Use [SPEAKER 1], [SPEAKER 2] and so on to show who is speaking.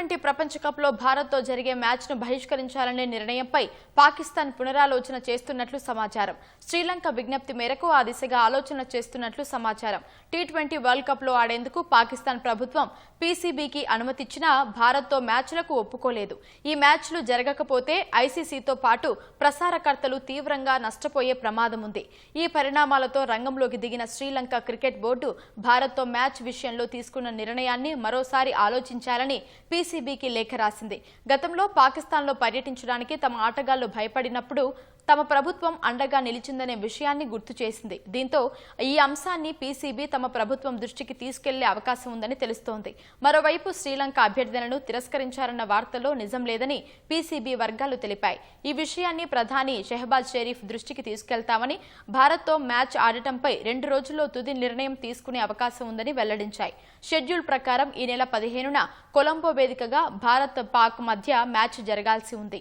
[SPEAKER 1] Twenty ప్రపంచ కప్లో భారత్తో జరిగే మ్యాచ్ను బహిష్కరించాలనే నిర్ణయంపై పాకిస్తాన్ పునరాలోచన చేస్తున్నట్లు సమాచారం. శ్రీలంక విజ్ఞప్తి మేరకు ఆ దిశగా ఆలోచన చేస్తున్నట్లు సమాచారం. టీ ట్వంటీ వరల్డ్ కప్లో ఆడేందుకు పాకిస్తాన్ ప్రభుత్వం పీసీబీకి అనుమతిచ్చినా భారత్తో మ్యాచ్లకు ఒప్పుకోలేదు. ఈ మ్యాచ్లు జరగకపోతే ఐసీసీతో పాటు ప్రసారకర్తలు తీవ్రంగా నష్టపోయే ప్రమాదం ఉంది. ఈ పరిణామాలతో రంగంలోకి దిగిన శ్రీలంక క్రికెట్ బోర్డు భారత్తో మ్యాచ్ విషయంలో తీసుకున్న నిర్ణయాన్ని మరోసారి ఆలోచించాలని పీసీబీకి లేఖ రాసింది. గతంలో పాకిస్తాన్లో పర్యటించడానికి తమ ఆటగాళ్ళు భయపడినప్పుడు తమ ప్రభుత్వం అండగా నిలిచిందనే విషయాన్ని గుర్తు చేసింది. దీంతో ఈ అంశాన్ని పీసీబీ తమ ప్రభుత్వం దృష్టికి తీసుకెళ్ళే అవకాశం ఉందని తెలుస్తోంది. మరోవైపు శ్రీలంక అభ్యర్థనను తిరస్కరించారన్న వార్తలో నిజం లేదని పీసీబీ వర్గాలు తెలిపాయి. ఈ విషయాన్ని ప్రధాని షెహబాజ్ షరీఫ్ దృష్టికి తీసుకెళ్తామని భారత్తో మ్యాచ్ ఆడటంపై రెండు రోజుల్లో తుది నిర్ణయం తీసుకునే అవకాశం ఉందని వెల్లడించాయి. షెడ్యూల్ ప్రకారం ఈ నెల పదిహేనున కొలంబో వేదికగా భారత్ పాక్ మధ్య మ్యాచ్ జరగాల్సి ఉంది.